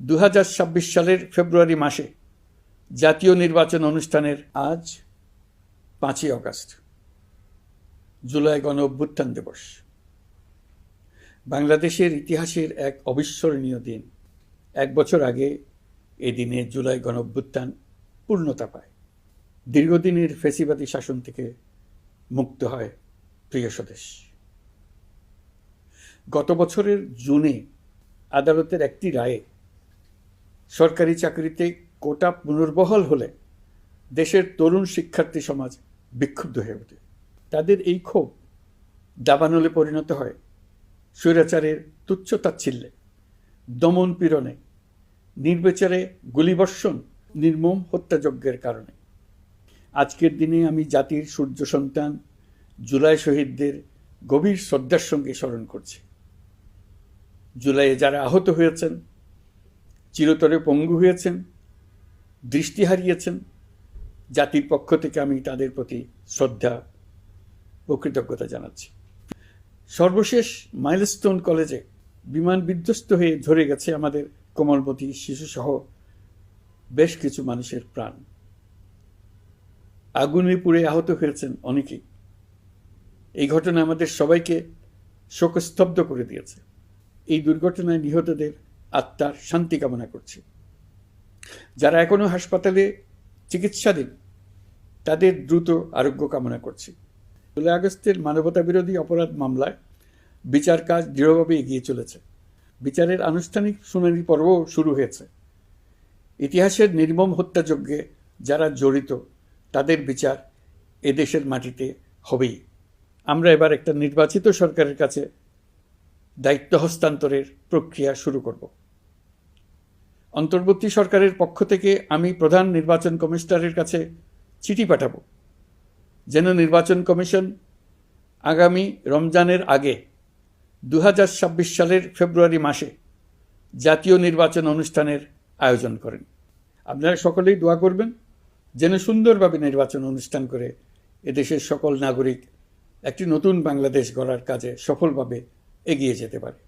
দু হাজার ছাব্বিশ সালের ফেব্রুয়ারি মাসে জাতীয় নির্বাচন অনুষ্ঠানের আজ পাঁচই আগস্ট জুলাই গণ অভ্যুত্থান দিবস। বাংলাদেশের ইতিহাসের এক অবিস্মরণীয় দিন। এক বছর আগে এ দিনে জুলাই গণ অভ্যুত্থান পূর্ণতা পায়। দীর্ঘদিনের ফেসিবাদী শাসন থেকে মুক্ত হয় প্রিয় স্বদেশ। গত বছরের জুনে আদালতের একটি রায়ে সরকারি চাকরিতে কোটা পুনর্বহাল হলে দেশের তরুণ শিক্ষার্থী সমাজ বিক্ষুব্ধ হয়ে ওঠে। তাদের এই ক্ষোভ দাবানলে পরিণত হয় স্বৈরাচারের তুচ্ছ তাচ্ছিল্যে, দমন পীড়নে, নির্বিচারে গুলিবর্ষণ, নির্মম হত্যাযজ্ঞের কারণে। আজকের দিনে আমি জাতির সূর্য সন্তান, জুলাই শহীদদের গভীর শ্রদ্ধার সঙ্গে স্মরণ করছি। জুলাইয়ে যারা আহত হয়েছেন চিরতরে পঙ্গু হয়েছেন, দৃষ্টি হারিয়েছেন। জাতির পক্ষ থেকে আমি তাদের প্রতি শ্রদ্ধা ও কৃতজ্ঞতা জানাচ্ছি। সর্বশেষ মাইলস্টোন কলেজে বিমান বিধ্বস্ত হয়ে ঝরে গেছে আমাদের কোমলমতি শিশুসহ বেশ কিছু মানুষের প্রাণ। আগুনে পুড়ে আহত হয়েছেন অনেকেই। এই ঘটনা আমাদের সবাইকে শোকস্তব্ধ করে দিয়েছে। এই দুর্ঘটনায় নিহতদের আত্মার শান্তি কামনা করছি। যারা এখনও হাসপাতালে চিকিৎসাধীন, তাদের দ্রুত আরোগ্য কামনা করছি। জুলাই আগস্টের মানবতা বিরোধী অপরাধ মামলায় বিচার কাজ দৃঢ়ভাবে এগিয়ে চলেছে। বিচারের আনুষ্ঠানিক শুনানি পর্বও শুরু হয়েছে। ইতিহাসের নির্মম হত্যাযজ্ঞে যারা জড়িত, তাদের বিচার এদেশের মাটিতে হবেই। আমরা এবার একটা নির্বাচিত সরকারের কাছে দায়িত্ব হস্তান্তরের প্রক্রিয়া শুরু করব। অন্তর্বর্তী সরকারের পক্ষ থেকে আমি প্রধান নির্বাচন কমিশনারের কাছে চিঠি পাঠাব। যেন নির্বাচন কমিশন আগামী রমজানের আগে দু হাজার ছাব্বিশ সালের ফেব্রুয়ারি মাসে জাতীয় নির্বাচন অনুষ্ঠানের আয়োজন করেন। আপনারা সকলেই দোয়া করবেন যেন সুন্দরভাবে নির্বাচন অনুষ্ঠান করে এদেশের সকল নাগরিক একটি নতুন বাংলাদেশ গড়ার কাজে সফলভাবে এগিয়ে যেতে পারে।